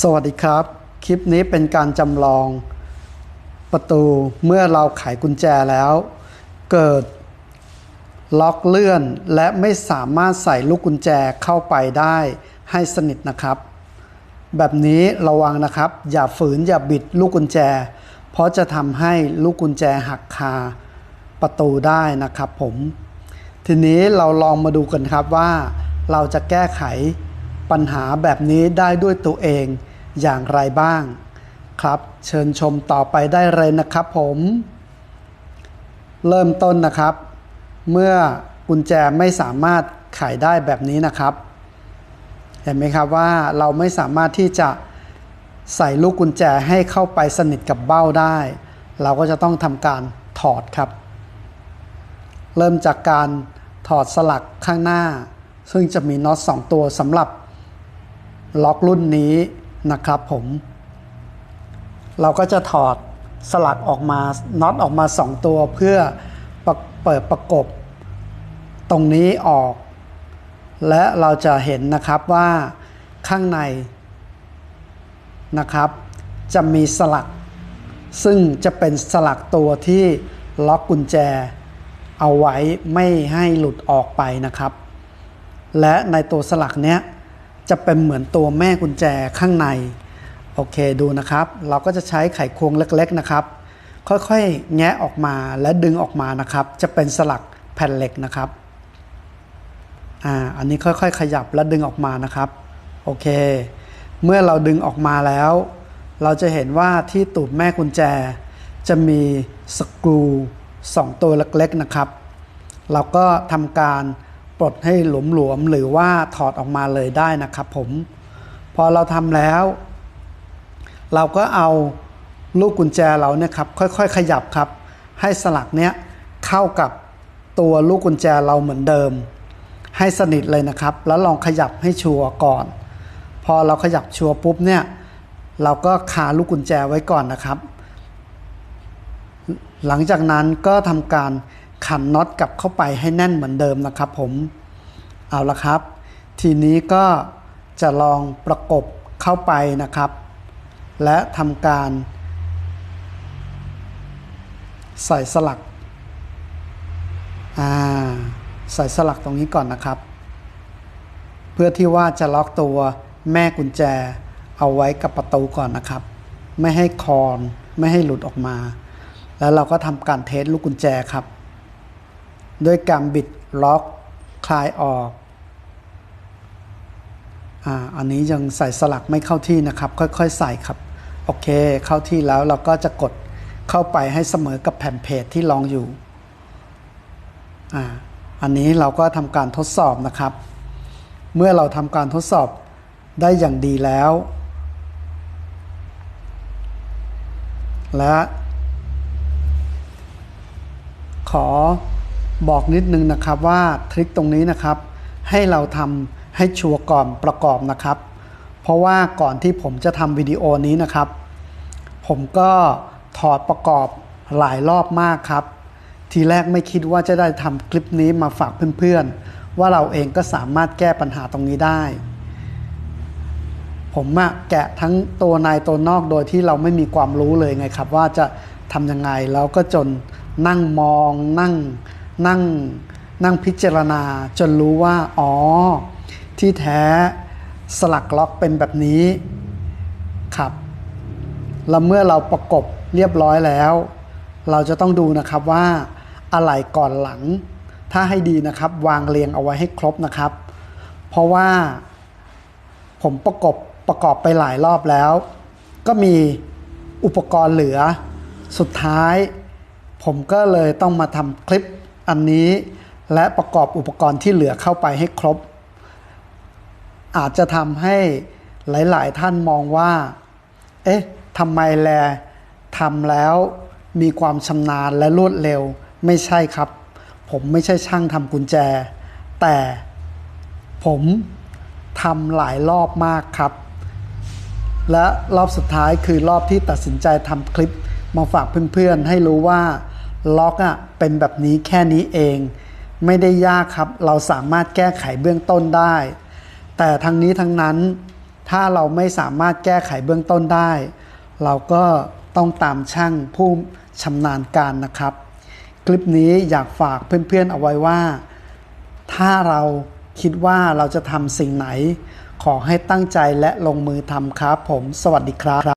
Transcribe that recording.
สวัสดีครับ คลิปนี้เป็นการจำลองประตูเมื่อเราไขกุญแจแล้ว เกิดล็อกเลื่อนและไม่สามารถใส่ลูกกุญแจเข้าไปได้ให้สนิทนะครับ แบบนี้ระวังนะครับ อย่าฝืนอย่าบิดลูกกุญแจ เพราะจะทำให้ลูกกุญแจหักคาประตูได้นะครับผม ทีนี้เราลองมาดูกันครับว่าเราจะแก้ไข ปัญหาแบบนี้ได้ด้วยตัวเองอย่างไรบ้าง ครับ เชิญชมต่อไปได้เลยนะครับผม เริ่มต้นนะครับ เมื่อกุญแจไม่สามารถไขได้แบบนี้นะครับ เห็นไหมครับว่าเราไม่สามารถที่จะใส่ลูกกุญแจให้เข้าไปสนิทกับเบ้าได้ เราก็จะต้องทำการถอดครับ เริ่มจากการถอดสลักข้างหน้า ซึ่งจะมีน็อต2ตัวสำหรับ ล็อกรุ่นนี้นะครับผม เราก็จะถอดสลักออกมาน็อตออกมา 2 ตัวเพื่อเปิดประกบ ตรงนี้ออก และเราจะเห็นนะครับว่าข้างในนะครับ จะมีสลัก ซึ่งจะเป็นสลักตัวที่ล็อกกุญแจ เอาไว้ไม่ให้หลุดออกไปนะครับ และในตัวสลักเนี้ย จะเป็นเหมือนตัวแม่กุญแจข้างใน โอเคดูนะครับ เราก็จะใช้ไขควงเล็กๆนะครับ ค่อยๆ แงะออกมาและดึงออกมานะครับ จะเป็นสลักแผ่นเหล็กนะครับอ่าอันนี้ค่อยๆ ขยับและดึงออกมานะครับ โอเค เมื่อเราดึงออกมาแล้ว เราจะเห็นว่าที่ตูดแม่กุญแจ จะมีสกรูสองตัวเล็กๆนะครับ เราก็ทำการ ลดให้หลวมๆหรือว่าถอดออกมาเลยได้นะครับผม พอเราทำแล้ว เราก็เอาลูกกุญแจเราเนี่ยครับค่อยๆ ขยับครับ ให้สลักเนี้ยเข้ากับตัวลูกกุญแจเราเหมือนเดิม ให้สนิทเลยนะครับ แล้วลองขยับให้ชัวร์ก่อน พอเราขยับชัวร์ปุ๊บเนี่ยเราก็คาลูกกุญแจไว้ก่อนนะครับ หลังจากนั้นก็ทำการ ขันน็อตกลับเข้าไปให้แน่นเหมือนเดิมนะครับผมเอาละครับ ทีนี้ก็จะลองประกบเข้าไปนะครับ และทำการ ใส่สลักใส่สลักตรงนี้ก่อนนะครับ เพื่อที่ว่าจะล็อกตัวแม่กุญแจเอาไว้กับประตูก่อนนะครับ ไม่ให้คอนไม่ให้หลุดออกมา แล้วเราก็ทำการเทสลูกกุญแจครับ ด้วยการบิดล็อกคลายออกอ่าอันนี้ยังใส่สลักไม่เข้าที่นะครับ ค่อยๆ ใส่ครับ โอเค เข้าที่แล้วเราก็จะกดเข้าไปให้เสมอกับแผ่นเพจที่รองอยู่อ่าอันนี้เราก็ทำการทดสอบนะครับ เมื่อเราทำการทดสอบได้อย่างดีแล้ว และ ขอ บอกนิดนึงนะครับว่าทริคตรงนี้นะครับ ให้เราทำให้ชัวร์ก่อนประกอบนะครับ เพราะว่าก่อนที่ผมจะทำวิดีโอนี้นะครับ ผมก็ถอดประกอบหลายรอบมากครับ ทีแรกไม่คิดว่าจะได้ทำคลิปนี้มาฝากเพื่อนๆ ว่าเราเองก็สามารถแก้ปัญหาตรงนี้ได้ ผมอะแกะทั้งตัวในตัวนอกโดยที่เราไม่มีความรู้เลยไงครับ ว่าจะทำยังไงแล้วก็จนนั่งมองนั่ง นั่งนั่งพิจารณาจนรู้ว่า อ๋อ ที่แท้สลักล็อกเป็นแบบนี้ครับแล้วเมื่อเราประกบเรียบร้อยแล้ว เราจะต้องดูนะครับว่าอะไรก่อนหลัง ถ้าให้ดีนะครับ วางเรียงเอาไว้ให้ครบนะครับ เพราะว่าผมประกบประกอบไปหลายรอบแล้ว ก็มีอุปกรณ์เหลือ สุดท้าย ผมก็เลยต้องมาทำคลิป อันนี้ และประกอบอุปกรณ์ที่เหลือเข้าไปให้ครบ อาจจะทำให้หลาย ๆ ท่านมองว่า เอ๊ะทำไมแลทำแล้วมีความชำนาญและรวดเร็ว ไม่ใช่ครับ ผมไม่ใช่ช่างทำกุญแจ แต่ผมทำหลายรอบมากครับ และรอบสุดท้ายคือรอบที่ตัดสินใจทำคลิปมาฝากเพื่อน ๆ ให้รู้ว่า ล็อกอะ่ะเป็นแบบนี้แค่นี้เอง ไม่ได้ยากครับ เราสามารถแก้ไขเบื้องต้นได้ แต่ทั้งนี้ทั้งนั้น ถ้าเราไม่สามารถแก้ไขเบื้องต้นได้ เราก็ต้องตามช่างผู้ชำนาญการนะครับ คลิปนี้อยากฝากเพื่อนๆเอาไว้ว่า ถ้าเราคิดว่าเราจะทำสิ่งไหน ขอให้ตั้งใจและลงมือทำครับผม สวัสดีครับ